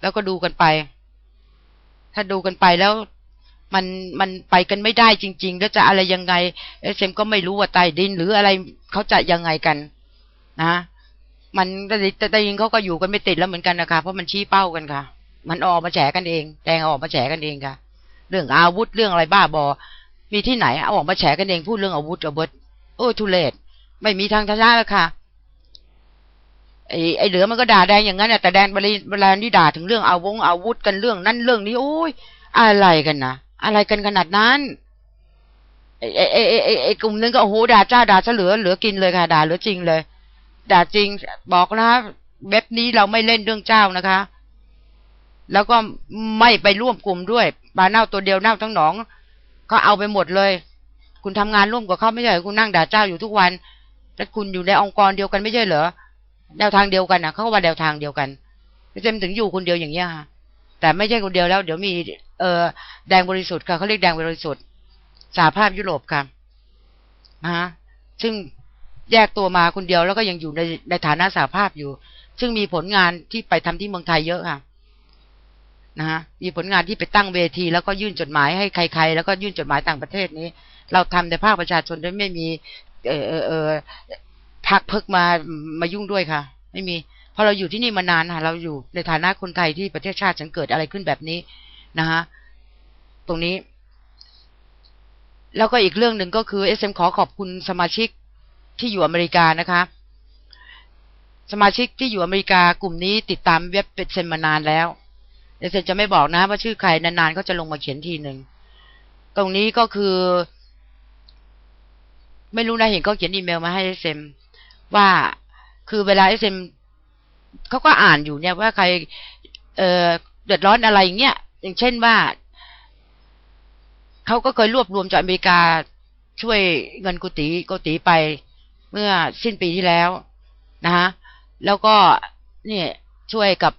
แล้วก็ดูกันไป ถ้าดูกันไปแล้ว มันมันไปกันไม่ได้จริง ๆ แล้วจะอะไรยังไงเอสเอ็มก็ไม่รู้ว่าใต้ดินหรืออะไรเขาจะยังไงกัน นะมันแต่แต่ยิงเขาก็อยู่กันไม่ติดแล้วเหมือนกันนะคะเพราะมันชี้เป้ากันค่ะ มันออกมาแฉกันเอง แดงออกมาแฉกันเองค่ะ เรื่องอาวุธเรื่องอะไรบ้าบอ มีที่ไหนเอาออกมาแฉกันเองพูดเรื่องอาวุธอาวุธโอ้ทุเลศไม่มีทางชนะแล้วค่ะ ไอ้ไอ้เหลือมันก็ด่าแดงอย่างนั้นแต่แดนบริเวลานี่ด่าถึงเรื่องอาวงอาวุธกันเรื่องนั้นเรื่องนี้โอ้ยอะไรกันนะอะไรกันขนาดนั้นไอ้ไอ้ไอ้ไอ้ไอ้กลุ่มนึงก็โอ้โหด่าจ้าด่าเฉลือเหลือกินเลยค่ะ ด่าเหลือจริงเลย ด่าจริงบอกนะเว็บนี้เราไม่เล่นเรื่องเจ้านะคะ แล้วก็ไม่ไปร่วมกลุ่มด้วยปลาเน่าตัวเดียวเน่าทั้งหนอง ก็เอาไปหมดเลย คุณทำงานร่วมกับเขาไม่ใช่คุณนั่งด่าเจ้าอยู่ทุกวันแต่คุณอยู่ในองค์กรเดียวกันไม่ใช่เหรอ แนวทางเดียวกันนะเขาก็ว่าแนวทางเดียวกันไม่ใช่ถึงอยู่คนเดียวอย่างเงี้ยค่ะ แต่ไม่ใช่คนเดียวแล้ว เดี๋ยวมี เออแดงบริสุทธิ์ค่ะเขาเรียกแดงบริสุทธิ์สาภาพยุโรปค่ะนะฮะซึ่งแยกตัวมาคนเดียวแล้วก็ยังอยู่ในในฐานะสาภาพอยู่ ซึ่งมีผลงานที่ไปทำที่เมืองไทยเยอะค่ะนะฮะมีผลงานที่ไปตั้งเวที แล้วก็ยื่นจดหมายให้ใคร ๆ แล้วก็ยื่นจดหมายต่างประเทศนี้ เราทำในภาคประชาชนโดยไม่มี เออเออ พักเพิกมามายุ่งด้วยค่ะ ไม่มีพอเราอยู่ที่นี่มานานค่ะเราอยู่ในฐานะคนไทยที่ประเทศชาติฉันเกิดอะไรขึ้นแบบนี้นะฮะตรงนี้ แล้วก็อีกเรื่องหนึ่งก็คือเอสเอ็มขอขอบคุณสมาชิกที่อยู่อเมริกานะคะ สมาชิกที่อยู่อเมริกากลุ่มนี้ติดตามเว็บเป็นเซมมานานแล้วเอสเอ็มจะไม่บอกนะ ว่าชื่อใครนานๆเขาจะลงมาเขียนทีหนึ่งตรงนี้ก็คือ ไม่รู้นะเห็นเขาเขียนอีเมลมาให้เอสเอ็ม ว่าคือเวลาเอสเอ็มเขาก็อ่านอยู่เนี่ยว่าใคร เอ่อเดือดร้อนอะไรอย่างเงี้ยอย่างเช่นว่าเขาก็เคยรวบรวมจากอเมริกาช่วยเงินกุฏิกุฏิไปเมื่อสิ้นปีที่แล้วนะฮะแล้วก็เนี่ยช่วยกับ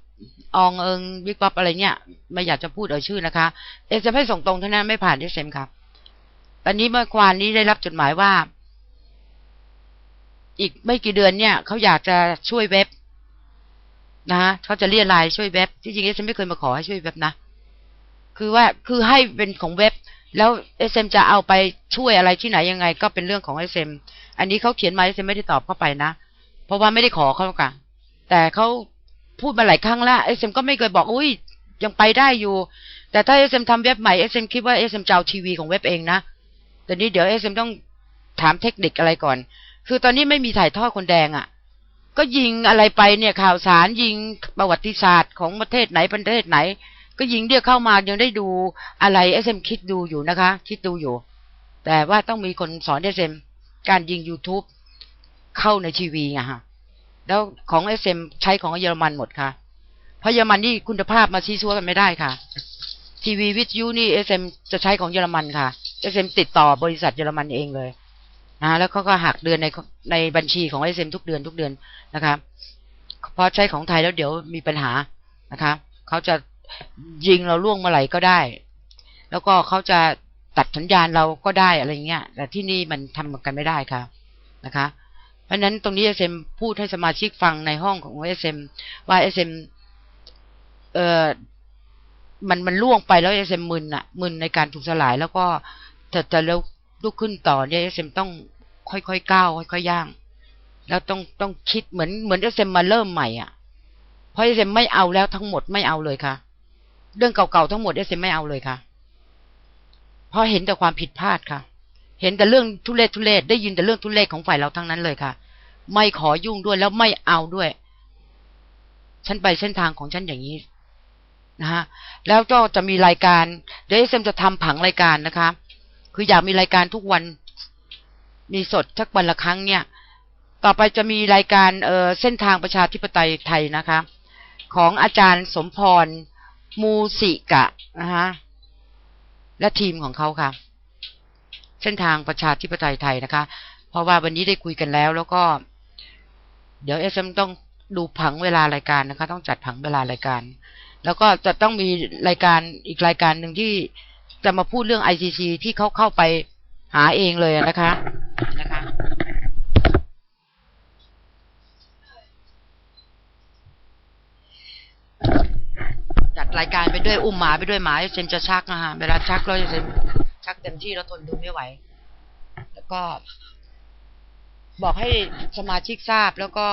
อองเอิงบิ๊กป๊อปอะไรเนี่ยไม่อยากจะพูดเอ่ยชื่อนะคะ เอจะให้ส่งตรงเท่านั้นไม่ผ่านที่เซมครับ ตอนนี้เมื่อควานนี้ได้รับจดหมายว่า อีกไม่กี่เดือนเนี่ยเขาอยากจะช่วยเว็บนะฮะเขาจะเรียรายช่วยเว็บที่จริงเอสไม่เคยมาขอให้ช่วยเว็บนะคือว่าคือให้เป็นของเว็บ แล้วเอสเอ็มจะเอาไปช่วยอะไรที่ไหนยังไง ก็เป็นเรื่องของเอสเอ็มอันนี้เขาเขียนมาเอสเอ็มไม่ได้ตอบเข้าไปนะเพราะว่าไม่ได้ขอเขาค่ะแต่เขาพูดมาหลายครั้งแล้วเอสเอ็มก็ไม่เคยบอกอุ้ยยังไปได้อยู่ แต่ถ้าเอสเอ็มทำเว็บใหม่เอสเอ็มคิดว่าเอสเอ็มจะเอาทีวีของเว็บเองนะแต่นี้เดี๋ยวเอสเอ็มต้องถามเทคนิคอะไรก่อน คือตอนนี้ไม่มีถ่ายทอดคนแดงอะ่ะ ก็ยิงอะไรไปเนี่ยข่าวสารยิงประวัติศาสตร์ของประเทศไหนประเทศไหน ก็ยิงเรียกเข้ามายังได้ดูอะไรเอสเอ็มคิดดูอยู่นะคะ คิดดูอยู่ แต่ว่าต้องมีคนสอนเอสเอ็มการยิง YouTube เข้าในทีวีอะฮะแล้วของเอสเอ็มใช้ของเยอรมันหมดค่ะเพราะเยอรมันนี่คุณภาพมาชี้ชัวกันไม่ได้ค่ะ ทีวีวิทยุนี่เอสเอ็มจะใช้ของเยอรมันค่ะเอสเอ็มติดต่อบริษัทเยอรมันเองเลย นะแล้วเขาก็หักเดือนในในบัญชีของเอเอ็มทุกเดือนทุกเดือนนะครับเพราะใช้ของไทยแล้วเดี๋ยวมีปัญหานะคะเขาจะยิงเราล่วงเมื่อไหร่ก็ได้ แล้วก็เขาจะตัดสัญญาณเราก็ได้อะไรเงี้ย แต่ที่นี่มันทำกันไม่ได้ค่ะนะคะ เพราะฉะนั้นตรงนี้เอสเอ็มพูดให้สมาชิกฟังในห้องของเอสเอ็มว่าเอสเอ็มเอ่อมันมันล่วงไปแล้วเอสเอ็มมึนอะมึนในการถูกสลายแล้วก็จะจะแล้ว ลุกขึ้นต่อเนี่ยเอสเอ็มต้องค่อยๆก้าวค่อยๆย่าง แล้วต้องต้องคิดเหมือนเหมือนเอสเอ็มมาเริ่มใหม่อะเพราะเอสเอ็มไม่เอาแล้วทั้งหมดไม่เอาเลยค่ะ เรื่องเก่าๆทั้งหมดเอสเอ็มไม่เอาเลยค่ะ เพราะเห็นแต่ความผิดพลาดค่ะ เห็นแต่เรื่องทุเรศทุเรศได้ยินแต่เรื่องทุเรศของฝ่ายเราทั้งนั้นเลยค่ะ ไม่ขอยุ่งด้วยแล้วไม่เอาด้วย ฉันไปเส้นทางของฉันอย่างนี้นะฮะแล้วก็จะมีรายการเดี๋ยวเอสเอ็มจะทำผังรายการนะคะ คืออยากมีรายการทุกวัน มีสดสักวันละครั้งเนี่ย ต่อไปจะมีรายการเออเส้นทางประชาธิปไตยไทยนะคะ ของอาจารย์สมพร มูสิกะนะคะและทีมของเขาค่ะ เส้นทางประชาธิปไตยไทยนะคะ เพราะว่าวันนี้ได้คุยกันแล้ว แล้วก็ เดี๋ยวเอสเอ็มต้องดูผังเวลารายการนะคะ ต้องจัดผังเวลารายการ แล้วก็จะต้องมีรายการอีกรายการหนึ่งที่ จะมาพูดเรื่อง ICC ที่เขาเข้าไปหาเองเลยนะคะนะคะรายการไปด้วยอุ้มหมาไปด้วยหมาเซมจะชักนะฮะเวลาชักเราจะเซมชักเต็มที่แล้วทนดูไม่ไหว แล้วก็ บอกให้สมาชิกทราบแล้วก็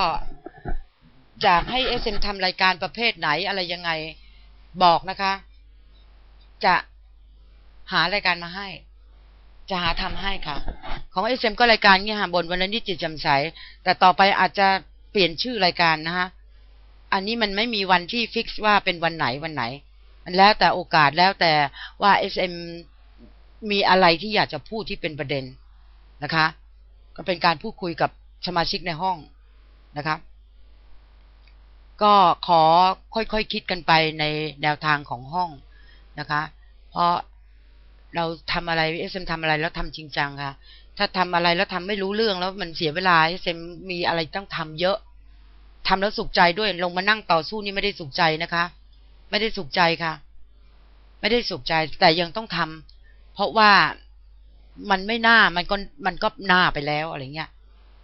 อยากให้เอสเอ็มทำรายการประเภทไหนอะไรยังไงบอกนะคะ จะ หารายการมาให้ จะหาทำให้ค่ะ ของเอสเอ็มก็รายการเงี้ยค่ะบนวันนี้จิตจำใสแต่ต่อไปอาจจะเปลี่ยนชื่อรายการนะคะอันนี้มันไม่มีวันที่ฟิกซ์ว่าเป็นวันไหนวันไหน มันแล้วแต่โอกาสแล้วแต่ว่าเอสเอ็มมีอะไรที่อยากจะพูดที่เป็นประเด็นนะคะ ก็เป็นการพูดคุยกับสมาชิกในห้องนะคะก็ขอค่อยๆคคิดกันไปในแนวทางของห้องนะคะ เพราะ เราทำอะไรเอสเอ็มทำอะไรแล้วทำจริงจังค่ะ ถ้าทำอะไรแล้วทำไม่รู้เรื่องแล้วมันเสียเวลาเอสเอ็มมีอะไรต้องทำเยอะทำแล้วสุขใจด้วยลงมานั่งต่อสู้นี่ไม่ได้สุขใจนะคะ ไม่ได้สุขใจค่ะ ไม่ได้สุขใจ แต่ยังต้องทำเพราะว่ามันไม่น่ามันก็มันก็น่าไปแล้วอะไรเงี้ย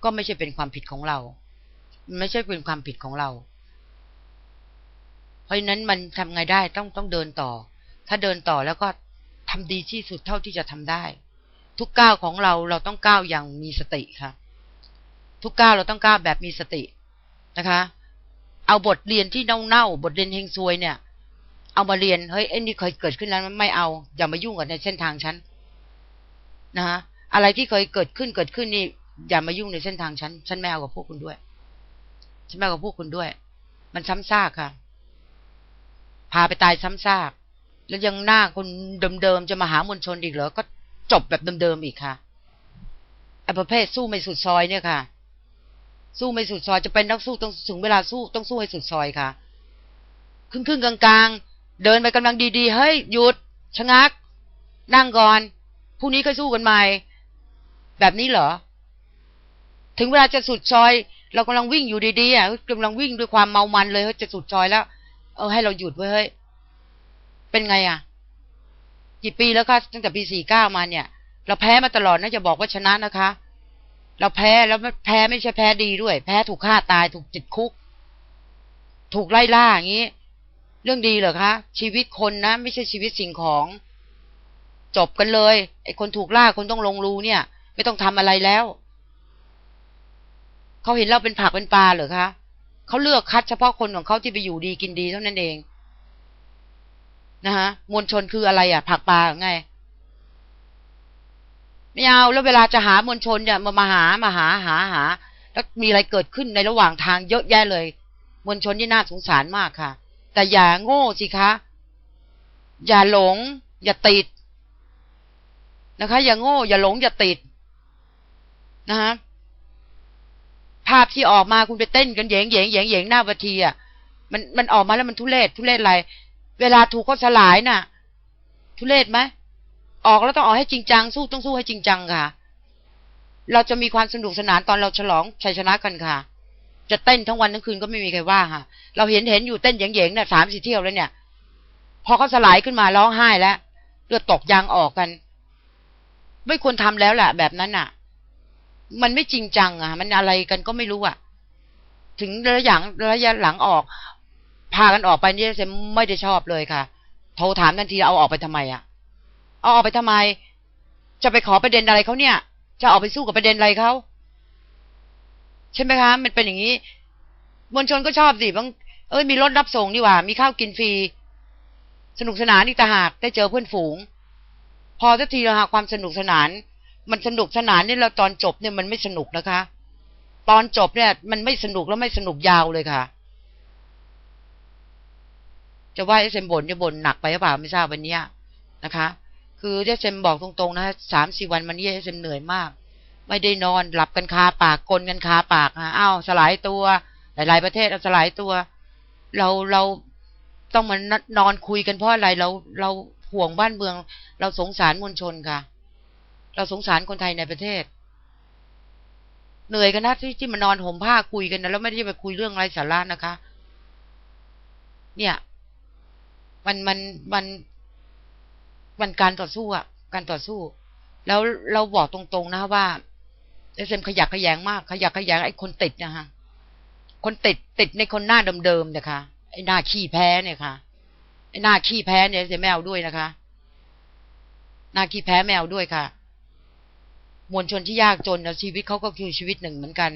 ก็ไม่ใช่เป็นความผิดของเรา ไม่ใช่เป็นความผิดของเรา เพราะฉะนั้นมันทำไงได้ต้องต้องเดินต่อ ถ้าเดินต่อแล้วก็ ทำดีที่สุดเท่าที่จะทำได้ ทุกก้าวของเราเราต้องก้าวอย่างมีสติค่ะ ทุกก้าวเราต้องก้าวแบบมีสตินะคะ เอาบทเรียนที่เน่าๆบทเรียนเฮงซวยเนี่ย เอามาเรียนเฮ้ยเอ็นนี่เคยเกิดขึ้นแล้วไม่เอาอย่ามายุ่งกับในเส้นทางฉันนะฮะอะไรที่เคยเกิดขึ้นเกิดขึ้นนี่อย่ามายุ่งในเส้นทางฉัน ฉันไม่เอากับพวกคุณด้วย ฉันไม่เอากับพวกคุณด้วย มันซ้ำซากค่ะ พาไปตายซ้ำซาก แล้วยังหน้าคนเดิมๆจะมาหามวลชนอีกเหรอ ก็จบแบบเดิมๆอีกค่ะไอ้ประเภทสู้ไม่สุดซอยเนี่ยค่ะ สู้ไม่สุดซอยจะเป็นนักสู้ต้องถึงเวลาสู้ต้องสู้ให้สุดซอยค่ะครึ่งๆกลางๆ เดินไปกำลังดีๆเฮ้ยหยุดชะงัก นั่งก่อนพรุ่งนี้ค่อยสู้กันใหม่ แบบนี้เหรอ ถึงเวลาจะสุดซอย เรากำลังวิ่งอยู่ดีๆอะกำลังวิ่งด้วยความเมามันเลยจะสุดซอยแล้ว เออให้เราหยุดไว้เฮ้ย เป็นไงอะ กี่ปีแล้วคะตั้งแต่ปีสี่เก้ามาเนี่ย เราแพ้มาตลอดนะจะบอกว่าชนะนะคะ เราแพ้แล้วแพ้ไม่ใช่แพ้ดีด้วย แพ้ถูกฆ่าตายถูกจิตคุก ถูกไล่ล่าอย่างนี้ เรื่องดีเหรอคะชีวิตคนนะ ไม่ใช่ชีวิตสิ่งของ จบกันเลยไอ้คนถูกล่าคนต้องลงรูเนี่ย ไม่ต้องทำอะไรแล้วเขาเห็นเราเป็นผักเป็นปลาเหรอคะเขาเลือกคัดเฉพาะคนของเขาที่ไปอยู่ดีกินดีเท่านั้นเอง นะฮะมวลชนคืออะไรอะ ผักปลาไง ไม่เอาแล้วเวลาจะหามวลชนเนี่ยมามาหามาหาหาหา แล้วมีอะไรเกิดขึ้นในระหว่างทางเยอะแยะเลย มวลชนที่น่าสงสารมากค่ะ แต่อย่าโง่สิคะ อย่าหลง อย่าติดนะคะ อย่าโง่ อย่าหลงอย่าติดนะฮะภาพที่ออกมาคุณไปเต้นกันเหยงเหยงเหยงเหยงหน้าวัทีอะมันมันออกมาแล้วมันทุเรศทุเรศอะไร เวลาถูกเขาสลายน่ะ ทุเรศไหมออกแล้วต้องออกให้จริงจังสู้ต้องสู้ให้จริงจังค่ะ เราจะมีความสนุกสนานตอนเราฉลองชัยชนะกันค่ะ จะเต้นทั้งวันทั้งคืนก็ไม่มีใครว่าค่ะ เราเห็นเห็นอยู่เต้นเหยงเยงเนี่ยสามสี่เที่ยวแล้วเนี่ย พอเขาสลายขึ้นมาร้องไห้แล้วเลือดตกยางออกกัน ไม่ควรทำแล้วแหละแบบนั้นอะ มันไม่จริงจังอะ มันอะไรกันก็ไม่รู้อะ ถึงระยะระยะหลังออก พากันออกไปนี่เซมไม่ได้ชอบเลยค่ะ โทรถามทันทีเอาออกไปทำไมอะเอาออกไปทำไม จะไปขอประเด็นอะไรเขาเนี่ย จะออกไปสู้กับประเด็นอะไรเขาใช่ไหมคะ มันเป็นอย่างนี้มวลชนก็ชอบสิบางเอ้ยมีรถรับส่งนี่ว่า มีข้าวกินฟรีสนุกสนานนี่ตาหากได้เจอเพื่อนฝูง พอสักทีเราหาความสนุกสนาน มันสนุกสนานนี่เราตอนจบเนี่ยมันไม่สนุกนะคะ ตอนจบเนี่ย มันไม่สนุกแล้วไม่สนุกยาวเลยค่ะ จะว่าเอสเอ็มบ่นจะบ่นหนักไปหรือเปล่าไม่ทราบวันนี้นะคะ คือเอสเอ็มบอกตรงๆนะสามสี่วันมันนี้เอสเอ็มเหนื่อยมาก ไม่ได้นอนหลับกันคาปากกลนกันคาปากอะอ้าวสลายตัวหลายๆประเทศเอาสลายตัว เราเราต้องมานอนคุยกันเพราะอะไรเราเราห่วงบ้านเมือง เราสงสารมวลชนค่ะ เราสงสารคนไทยในประเทศ เหนื่อยกันนะที่ที่มานอนห่มผ้าคุยกันนะแล้วไม่ได้ไปคุยเรื่องไรสาระนะคะ เนี่ย มันมันมันมันการต่อสู้อะ การต่อสู้ แล้วเราบอกตรงๆนะว่าเอเอ็มขยักขยงมาก ขยักขยงไอ้คนติดนะฮะคนติดติดในคนหน้าเดิมๆนี่ยค่ะไอ้หน้าขี้แพ้เนี่ยค่ะไอ้หน้าขี้แพ้เนี่ยจะไม่เอาด้วยนะคะ หน้าขี้แพ้ไม่เอาด้วยค่ะ มวลชนที่ยากจนนะชีวิตเขาก็คือชีวิตหนึ่งเหมือนกัน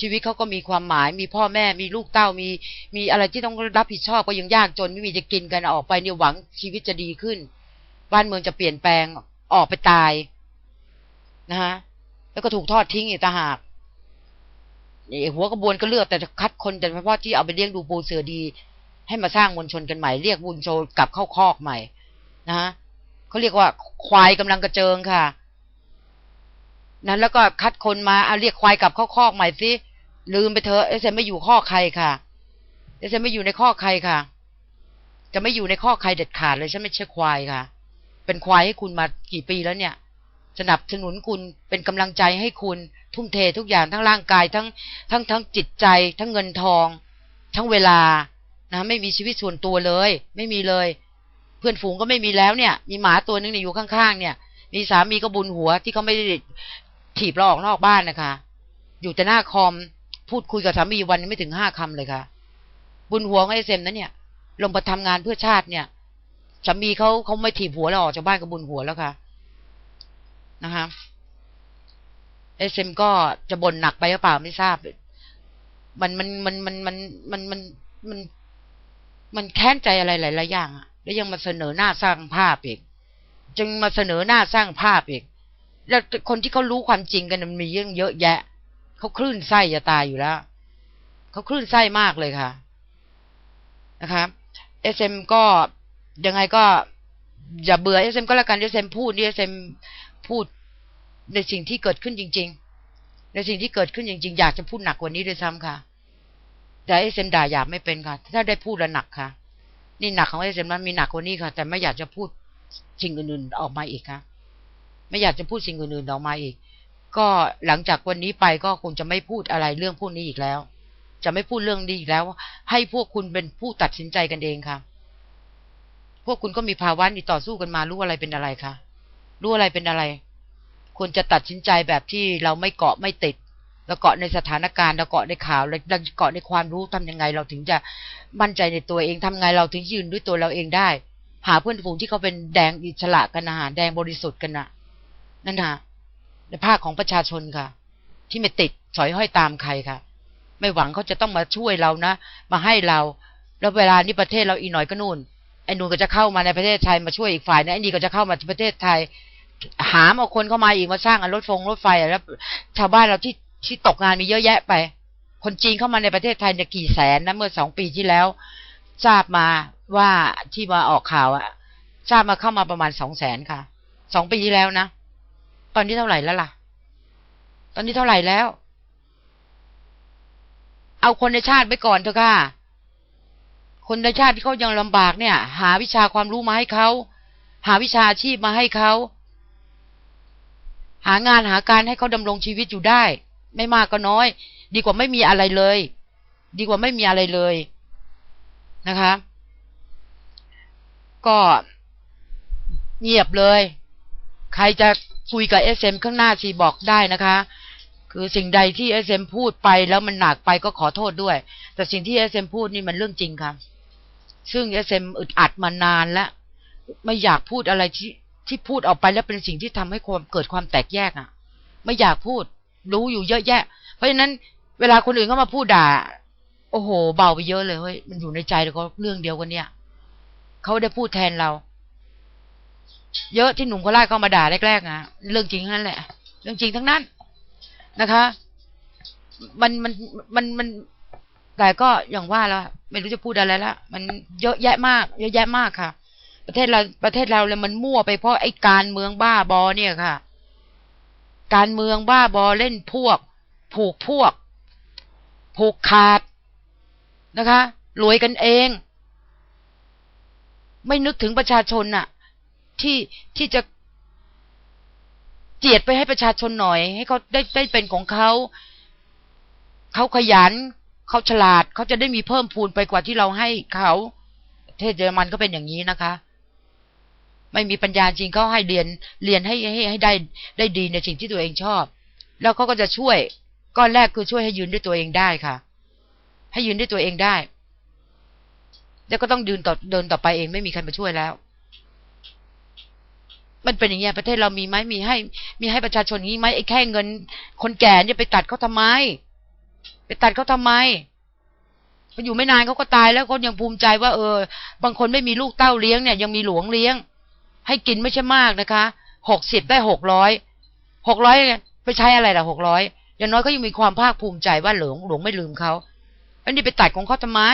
ชีวิตเขาก็มีความหมาย มีพ่อแม่มีลูกเต้ามี มีอะไรที่ต้องรับผิดชอบก็ยังยากจนไม่มีจะกินกันออกไปเนี่ยหวังชีวิตจะดีขึ้น บ้านเมืองจะเปลี่ยนแปลงออกไปตายนะฮะแล้วก็ถูกทอดทิ้งอีกต่างหากหัวกระบวนก็เลือกแต่คัดคนแต่เฉพาะที่เอาไปเลี้ยงดูปูเสือดี ให้มาสร้างมวลชนกันใหม่เรียกบุญโชกลับเข้าคอกใหม่ นะฮะเขาเรียกว่าควายกำลังกระเจิงค่ะ นั้นแล้วก็คัดคนมาเอาเรียกควายกลับเข้าคอกใหม่สิ ลืมไปเถอะเอเซไม่อยู่ข้อใครค่ะเอเซไม่อยู่ในข้อใครค่ะ จะไม่อยู่ในข้อใครเด็ดขาดเลยฉันไม่ใช่ควายค่ะ เป็นควายให้คุณมากี่ปีแล้วเนี่ย สนับสนุนคุณเป็นกำลังใจให้คุณทุ่มเททุกอย่างทั้งร่างกายทั้งทั้งทั้งจิตใจ ทั้งเงินทอง ทั้งเวลานะไม่มีชีวิตส่วนตัวเลย ไม่มีเลย เพื่อนฝูงก็ไม่มีแล้วเนี่ย มีหมาตัวนึงอยู่ข้างๆเนี่ย มีสามีก็บุญหัวที่เขาไม่ได้ถีบเราออกนอกบ้านนะคะ อยู่แต่หน้าคอม พูดคุยกับสามีวันไม่ถึงห้าคำเลยค่ะ บุญหัวของไอเซมนั้นเนี่ย ลงมาทำงานเพื่อชาติเนี่ยสามีเขาเขาไม่ถีบหัวเราออกจากบ้านกับบุญหัวแล้วค่ะ นะคะเอสเอ็มก็จะบ่นหนักไปหรือเปล่าไม่ทราบ มันมันมันมันมันมันมันมันมันแค้นใจอะไรหลายๆอย่างอะแล้วยังมาเสนอหน้าสร้างภาพอีกจึงมาเสนอหน้าสร้างภาพอีก แล้วคนที่เขารู้ความจริงกันมันมีเยอะเยอะแยะ เขาคลื่นไส้จะตายอยู่แล้วเขาคลื่นไส้มากเลยค่ะนะครับเอสเอ็มก็ยังไงก็ อย่าเบื่อเอสเอ็มก็แล้วกันเอสเอ็มพูดเอสเอ็มพูดในสิ่งที่เกิดขึ้นจริง ๆ ในสิ่งที่เกิดขึ้นจริง ๆ อยากจะพูดหนักกว่านี้ด้วยซ้ำค่ะแต่เอสเอ็มด่าหยาบไม่เป็นค่ะ ถ้าได้พูดแล้วหนักค่ะ นี่หนักของเอสเอ็มมันมีหนักกว่านี้ค่ะ แต่ไม่อยากจะพูดสิ่งอื่นๆออกมาอีกค่ะ ไม่อยากจะพูดสิ่งอื่นๆออกมาอีก ก็หลังจากวันนี้ไปก็คงจะไม่พูดอะไรเรื่องพวกนี้อีกแล้ว จะไม่พูดเรื่องนี้อีกแล้ว ให้พวกคุณเป็นผู้ตัดสินใจกันเองค่ะ พวกคุณก็มีภาวะนี้ต่อสู้กันมารู้อะไรเป็นอะไรคะรู้อะไรเป็นอะไรควรจะตัดสินใจแบบที่เราไม่เกาะไม่ติดเราเกาะในสถานการณ์เราเกาะในข่าวเราเกาะในความรู้ทำยังไง เราถึงจะมั่นใจในตัวเองทำไงเราถึงยืนด้วยตัวเราเองได้ หาเพื่อนฝูงที่เขาเป็นแดงอิสระกันนะแดงบริสุทธิ์กันนะนั่นฮะ ในภาคของประชาชนค่ะ ที่ไม่ติดสอยห้อยตามใครค่ะ ไม่หวังเขาจะต้องมาช่วยเรานะ มาให้เรา แล้วเวลานี้ประเทศเราอีกหน่อยก็นู่นไอ้นู่นก็จะเข้ามาในประเทศไทยมาช่วยอีกฝ่ายนะไอ้นี่ก็จะเข้ามาที่ประเทศไทย หามเอาคนเข้ามาอีกมาสร้างรถฟงรถไฟแล้ว ชาวบ้านเราที่ที่ตกงานมีเยอะแยะไป คนจีนเข้ามาในประเทศไทยเนี่ยกี่แสนนะเมื่อสองปีที่แล้ว ทราบมาว่าที่มาออกข่าวอะทราบมาเข้ามาประมาณสองแสนค่ะสองปีที่แล้วนะ ตอนนี้เท่าไหร่แล้วล่ะ ตอนนี้เท่าไหร่แล้ว เอาคนในชาติไปก่อนเถอะค่ะ คนในชาติที่เขายังลำบากเนี่ย หาวิชาความรู้มาให้เขา หาวิชาอาชีพมาให้เขา หางานหาการให้เขาดำรงชีวิตอยู่ได้ ไม่มากก็น้อย ดีกว่าไม่มีอะไรเลย ดีกว่าไม่มีอะไรเลยนะคะ ก็เงียบเลย ใครจะ คุยกับเอสเอ็มข้างหน้าชีบอกได้นะคะ คือสิ่งใดที่เอสเอ็มพูดไปแล้วมันหนักไปก็ขอโทษด้วย แต่สิ่งที่เอสเอ็มพูดนี่มันเรื่องจริงค่ะ ซึ่งเอสเอ็มอึดอัดมานานแล้วไม่อยากพูดอะไรที่ที่พูดออกไปแล้วเป็นสิ่งที่ทำให้ความเกิดความแตกแยกอะ ไม่อยากพูด รู้อยู่เยอะแยะ เพราะฉะนั้นเวลาคนอื่นเข้ามาพูดด่า โอ้โห เบาไปเยอะเลยเฮ้ยมันอยู่ในใจแล้วก็เรื่องเดียวกันเนี่ยเขาได้พูดแทนเรา เยอะที่หนุ่มโคราชเข้ามาด่าแรกๆนะเรื่องจริงนั่นแหละ เรื่องจริงทั้งนั้นนะคะ มันมันมันมันแต่ก็อย่างว่าแล้วไม่รู้จะพูดอะไรละมันเยอะแยะมาก เยอะแยะมากค่ะ ประเทศเราประเทศเราเลยมันมั่วไปเพราะไอ้การเมืองบ้าบอเนี่ยค่ะ การเมืองบ้าบอเล่นพวก ผูกพวก ผูกขาดนะคะรวยกันเอง ไม่นึกถึงประชาชนน่ะ ที่ที่จะเจียดไปให้ประชาชนหน่อย ให้เขาได้ได้เป็นของเขาเขาขยันเขาฉลาดเขาจะได้มีเพิ่มพูนไปกว่าที่เราให้เขาประเทศเยอรมันก็เป็นอย่างนี้นะคะ ไม่มีปัญญาจริงเขาให้เรียนเรียนให้ให้ให้ได้ได้ดีในสิ่งที่ตัวเองชอบ แล้วเขาก็จะช่วยก้อนแรกคือช่วยให้ยืนด้วยตัวเองได้ค่ะ ให้ยืนด้วยตัวเองได้ แล้วก็ต้องยืนต่อเดินต่อไปเองไม่มีใครมาช่วยแล้ว มันเป็นอย่างเงี้ยประเทศเรามีไหมมีให้ มีให้ประชาชนงนี้ไหมไอ้แค่เงิน คนแก่เนี่ยไปตัดเขาทำไม ไปตัดเขาทำไมเขาอยู่ไม่นานเขาก็ตายแล้วคนยังภูมิใจว่า เออ บางคนไม่มีลูกเต้าเลี้ยงเนี่ยยังมีหลวงเลี้ยง ให้กินไม่ใช่มากนะคะหกสิบได้หกร้อยหกร้อยไปใช้อะไรล่ะหกร้อยอย่างน้อยก็ยังมีความภาคภูมิใจว่าหลวงหลวงไม่ลืมเขาอันนี้ไปตัดของเขาทำไม